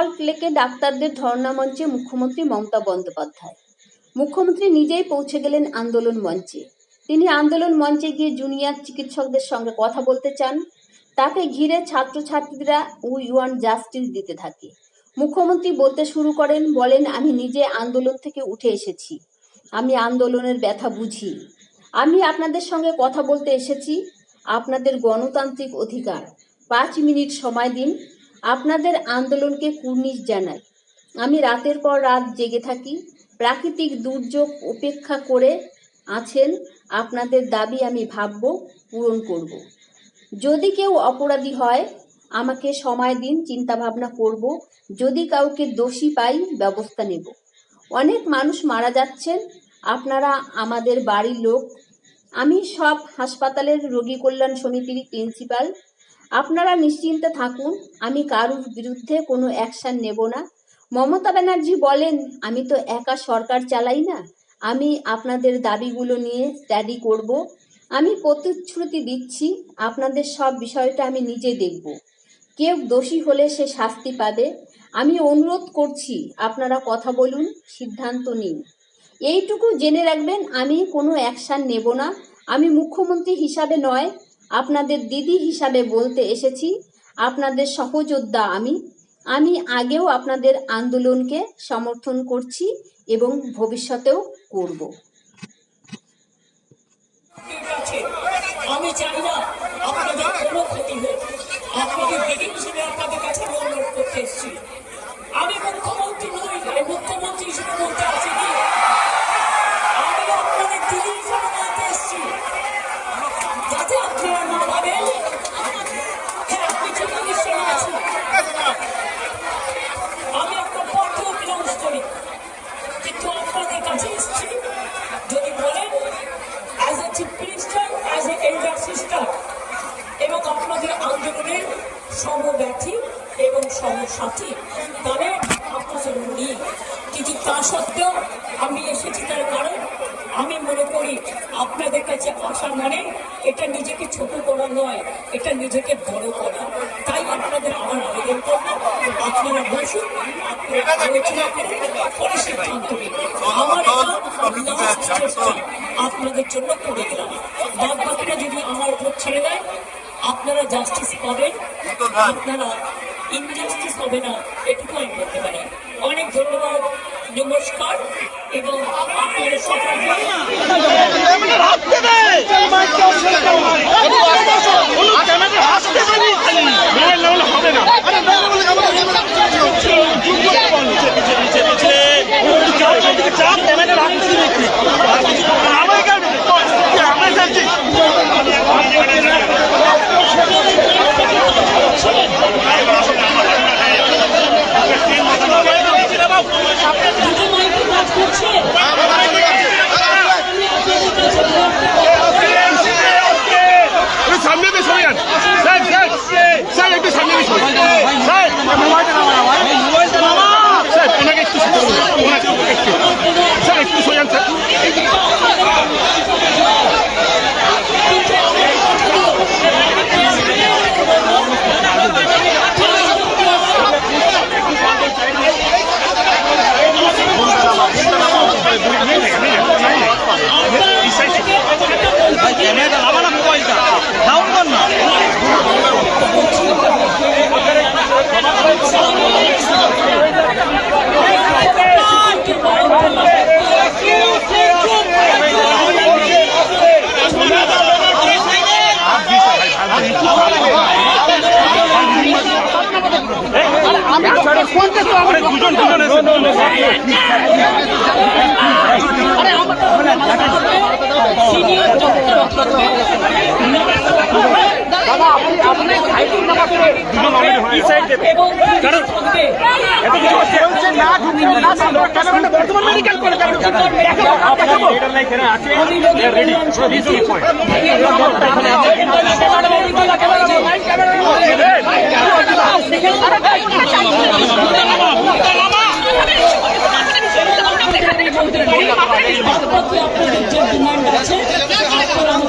Salt লেকে ডাক্তারদের ধর্ণা মঞ্চে মুখ্যমন্ত্রী মমতা বন্দ্যোপাধ্যায়। মুখ্যমন্ত্রী নিজেই পৌঁছে গেলেন আন্দোলন মঞ্চে। তিনি আন্দোলন মঞ্চে গিয়ে জুনিয়র চিকিৎসকদের সঙ্গে কথা বলতে চান। তাকে ঘিরে ছাত্রছাত্রীরা উই ওয়ান জাস্টিস দিতে থাকে। মুখ্যমন্ত্রী বলতে শুরু করেন, বলেন, আমি নিজে আন্দোলন থেকে উঠে এসেছি। আমি আন্দোলনের ব্যথা বুঝি। আমি আপনাদের সঙ্গে কথা বলতে এসেছি। আপনাদের গণতান্ত্রিক অধিকার। পাঁচ মিনিট সময় দিন। আপনাদের আন্দোলনকে কুর্নিশ জানাই আমি রাতের পর রাত জেগে থাকি, প্রাকৃতিক দুর্যোগ উপেক্ষা করে আছেন, আপনাদের দাবি আমি ভাবব, পূরণ করব। যদি কেউ অপরাধী হয়, আমাকে সময় দিন চিন্তা ভাবনা করব, যদি কাউকে দোষী পাই, ব্যবস্থা নেব। অনেক মানুষ মারা যাচ্ছেন, আপনারা আমাদের বাড়ির লোক। আমি সব হাসপাতালের রোগী কল্যাণ সমিতির প্রিন্সিপাল আপনারা নিশ্চিন্তে থাকুন, আমি কারুর বিরুদ্ধে কোনো অ্যাকশন নেব না। মমতা ব্যানার্জি বলেন, আমি তো একা সরকার চালাই না। আমি আপনাদের দাবিগুলো নিয়ে স্টাডি করব। আমি প্রতিশ্রুতি দিচ্ছি, আপনাদের সব বিষয়টা আমি নিজে দেখব। কেউ দোষী হলে সে শাস্তি পাবে। আমি অনুরোধ করছি, আপনারা কথা বলুন, সিদ্ধান্ত নিন। এইটুকু জেনে রাখবেন, আমি কোনো অ্যাকশান নেব না। আমি মুখ্যমন্ত্রী হিসাবে নয় আপনাদের দিদি হিসাবে বলতে এসেছি, আপনাদের সহযোদ্ধা আমি। আমি আগেও আপনাদের আন্দোলনকে সমর্থন করছি এবং ভবিষ্যতেও করব। আমি চাই না তা সত্ত্বেও আমি এসেছি তার কারণ আমি মনে করি আপনাদের কাছে আসা মানে এটা নিজেকে ছোট করা নয় এটা নিজেকে বড় করা। তাই আপনাদের আমার আবেদন করব। আপনারা বসুন আপনারা আলোচনা করুন পরে সিদ্ধান্ত আমার আপনাদের জন্য করে দিলাম। বাদ বাকিটা যদি আমার উপর ছেড়ে দেয় আপনারা জাস্টিস পাবেন। আপনারা ইনজাস্টিস হবে না এটুকু আমি বলতে পারি। অনেক ধন্যবাদ। নমস্কার এবং আপনাদের সকলকে একটু। ওনাকে একটু স্যার বর্তমান মেডিকেল কলেজ আছে রেডি প্লিজ কি পয়েন্ট আপনাদের যে ডিমান্ড আছে আপনারা আমাকে